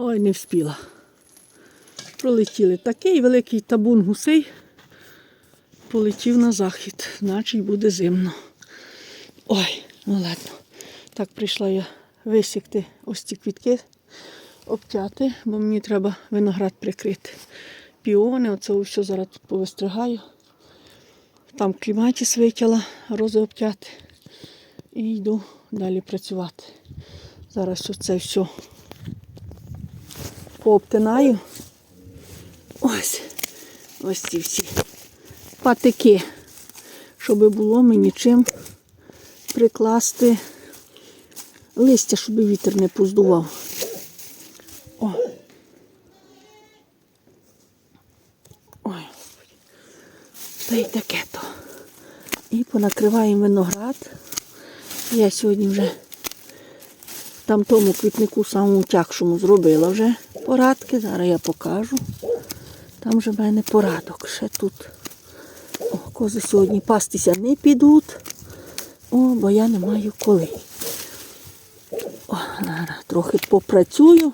Ой, не вспіла. Пролетіли. Такий великий табун гусей полетів на захід, значить буде зимно. Ой, ну ладно. Так прийшла я висікти ось ці квітки, обтяти, бо мені треба виноград прикрити. Піони, оце все зараз тут повистригаю. Там кліматіс витягла, рози обтяти. І йду далі працювати. Зараз оце все пообтинаю. Ось. Ось ці всі патики, щоб було мені чим прикласти листя, щоб вітер не поздував. О. Ой. Та й таке то. І понакриваємо виноград. Я сьогодні вже там тому квітнику самому тягшому зробила вже порадки. Зараз я покажу. Там вже в мене порадок. Ще тут. О, кози сьогодні пастися не підуть. О, бо я не маю коли. О, зараз трохи попрацюю.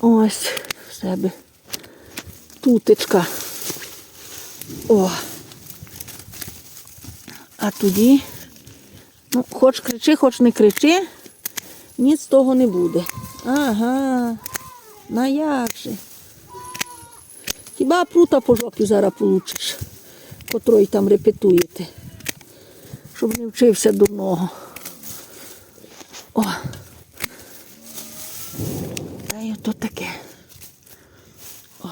Ось в себе тутечка. О. А тоді, ну, хоч кричи, хоч не кричи, ніц того не буде. Ага, на як же. Хіба прута по жопі зараз получиш, котрої там репетуєте, щоб не вчився дурного. О. Та й ото таке. О,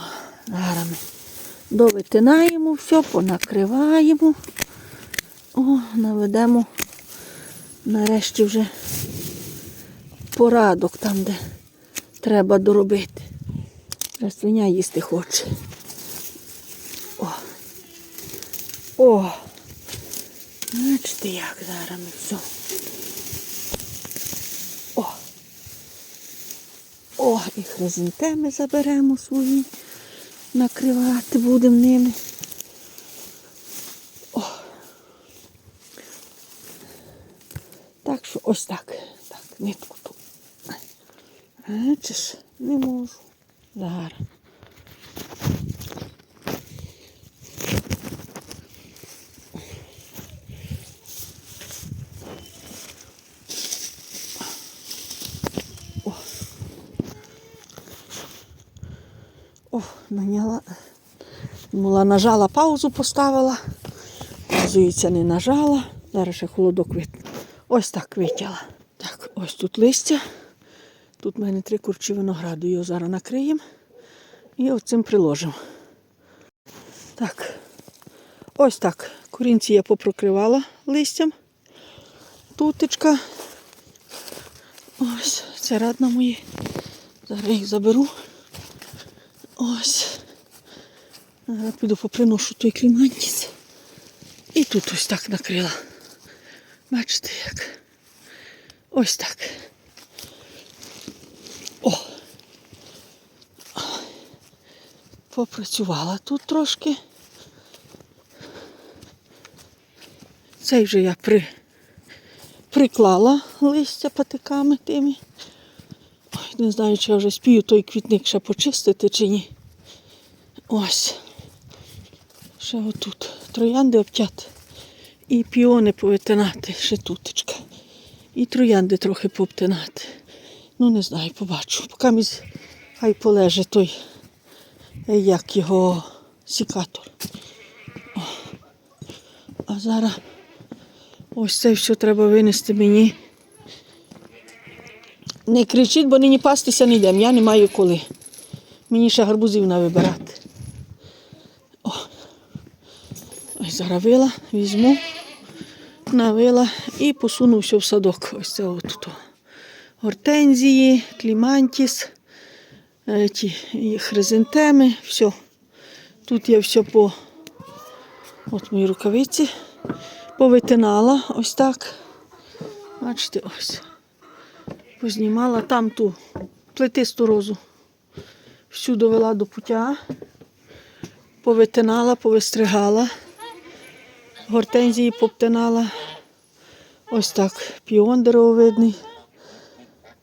зараз ми довитинаємо все, понакриваємо. О, наведемо нарешті вже порадок там, де треба доробити. Свиня їсти хоче. О. О. Бачите, як зараз ми все. О. О, і хризантеми заберемо свої. Накривати будемо ними. О. Так що ось так. Так, нитку. Бачиш, не можу. Зараз. О. Наняла. Думала, нажала паузу, поставила. Оказується, не нажала. Зараз ще холодок вит. Ось так витягла. Так, ось тут листя. Тут в мене три курчі винограду. Його зараз накриємо і оцим приложимо. Так, ось так. Корінці я попрокривала листям. Тутечка. Ось, це радна мої. Зараз їх заберу. Ось. Зараз піду поприношу той клімантіс. І тут ось так накрила. Бачите як? Ось так. Попрацювала тут трошки. Цей вже я при... приклала листя патиками тими. Ой, не знаю, чи я вже спію той квітник ще почистити чи ні. Ось. Ще отут. Троянди обтяти. І піони повитинати, ще тутечка. І троянди трохи пообтинати. Ну, не знаю, побачу. Поки місь хай полеже той, як його сікатор. А зараз ось це все треба винести мені. Не кричіть, бо нині пастися не йдемо. Я не маю коли. Мені ще гарбузів навибирати. О. Ось зараз вила, візьму, навила і посуну все в садок. Ось це от. Гортензії, клімантіс, ті хризантеми, все. Тут я все по от мої рукавиці повитинала ось так. Бачите, ось. Познімала там ту плетисту розу. Всю довела до пуття, повитинала, повистригала, гортензії поптинала. Ось так піон деревовидний.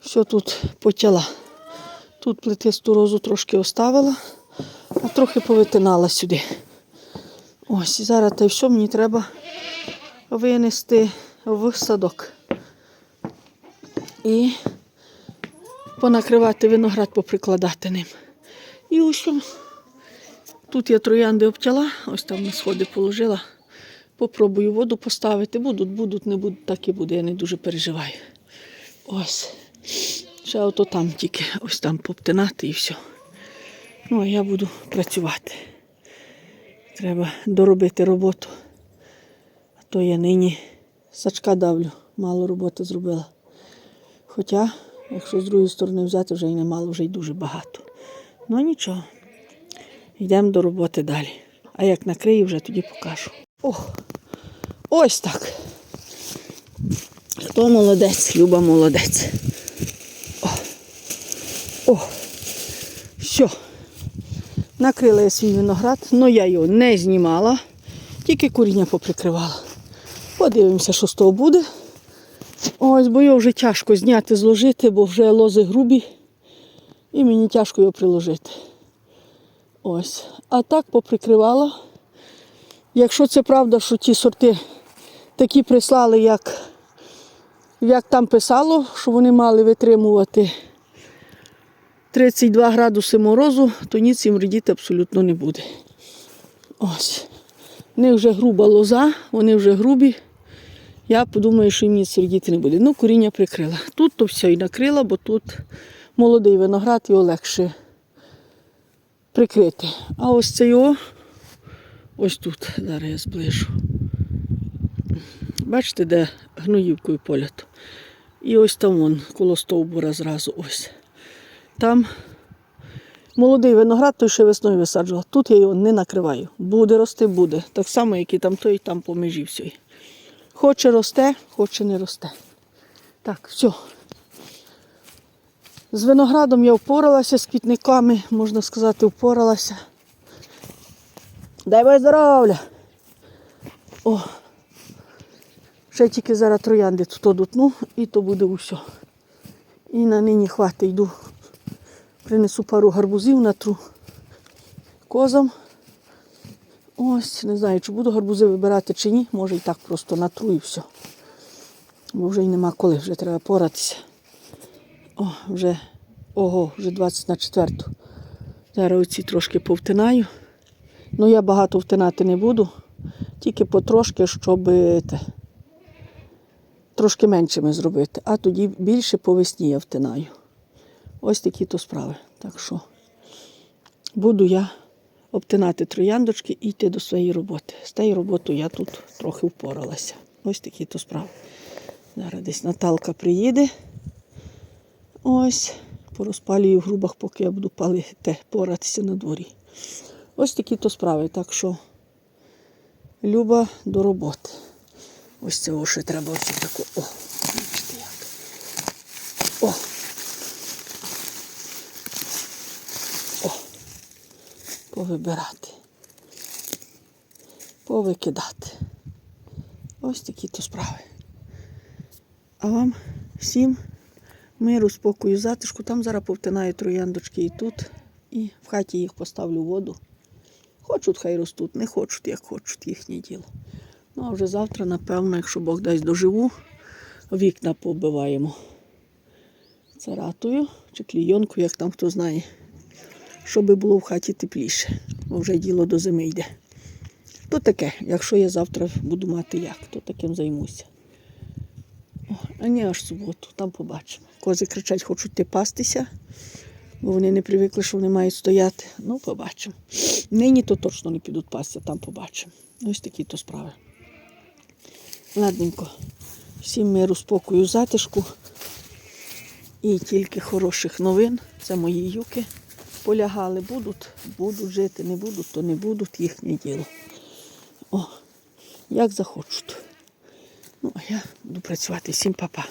Все тут потяла. Тут плетисту розу трошки оставила, а трохи повитинала сюди. Ось, і зараз й все мені треба винести в садок. І понакривати виноград, поприкладати ним. І ось тут я троянди обтяла, ось там на сходи положила. Попробую воду поставити. Будуть, будуть, не будуть, так і буде, я не дуже переживаю. Ось. Ще ото там тільки ось там поптинати і все. Ну, а я буду працювати. Треба доробити роботу. А то я нині сачка давлю, мало роботи зробила. Хоча, якщо з другої сторони взяти, вже й немало, вже й дуже багато. Ну нічого. Йдемо до роботи далі. А як накрию, вже тоді покажу. О, ось так. Хто молодець, Люба молодець. О, о, все. Накрила я свій виноград, але я його не знімала, тільки коріння поприкривала. Подивимося, що з того буде. Ось, бо його вже тяжко зняти, зложити, бо вже лози грубі. І мені тяжко його приложити. Ось. А так поприкривала. Якщо це правда, що ті сорти такі прислали, як, як там писало, що вони мали витримувати 32 градуси морозу, то ні цим радіти абсолютно не буде. Ось. Них вже груба лоза, вони вже грубі. Я подумаю, що їм ніц радіти не буде. Ну, коріння прикрила. Тут то все і накрила, бо тут молодий виноград, його легше прикрити. А ось це його, ось тут, зараз я зближу. Бачите, де гноївкою полято. І ось там вон, коло стовбура зразу ось. Там молодий виноград, той ще весною висаджувала. Тут я його не накриваю. Буде рости, буде. Так само, як і там той, там по межі все. Хоче росте, хоче не росте. Так, все. З виноградом я впоралася, з квітниками, можна сказати, впоралася. Дай Боже здоров'я! О! Ще тільки зараз троянди тут одутну і то буде усе. І на нині хватить йду. Принесу пару гарбузів натру козам. Ось, не знаю, чи буду гарбузи вибирати чи ні. Може і так просто натру і все. Бо вже й нема коли, вже треба поратися. О, вже, ого, вже 20 на четверту. Зараз оці трошки повтинаю. Ну я багато втинати не буду, тільки потрошки, щоб те, трошки меншими зробити. А тоді більше по весні я втинаю. Ось такі то справи. Так що буду я обтинати трояндочки і йти до своєї роботи. З тією роботою я тут трохи впоралася. Ось такі то справи. Зараз десь Наталка приїде. Ось, порозпалюю в грубах, поки я буду палити, поратися на дворі. Ось такі то справи. Так що Люба до роботи. Ось цього ще треба ось таку. О, бачите як. О. Повибирати. Повикидати. Ось такі то справи. А вам всім миру, спокою, затишку. Там зараз повтинаю трояндочки і тут. І в хаті їх поставлю в воду. Хочуть, хай ростуть, не хочуть, як хочуть, їхнє діло. Ну, а вже завтра, напевно, якщо Бог дасть доживу, вікна побиваємо царатою чи клійонкою, як там хто знає, щоб було в хаті тепліше, бо вже діло до зими йде. То таке, якщо я завтра буду мати як, то таким займуся. О, а не аж суботу, там побачимо. Кози кричать, хочуть ти пастися, бо вони не привикли, що вони мають стояти. Ну, побачимо. Нині то точно не підуть пастися, там побачимо. Ось такі то справи. Ладненько. Всім миру, спокою, затишку. І тільки хороших новин. Це мої юки. Полягали, будуть, будуть жити, не будуть, то не будуть їхнє діло. О, як захочуть. Ну, а я буду працювати. Всім па-па.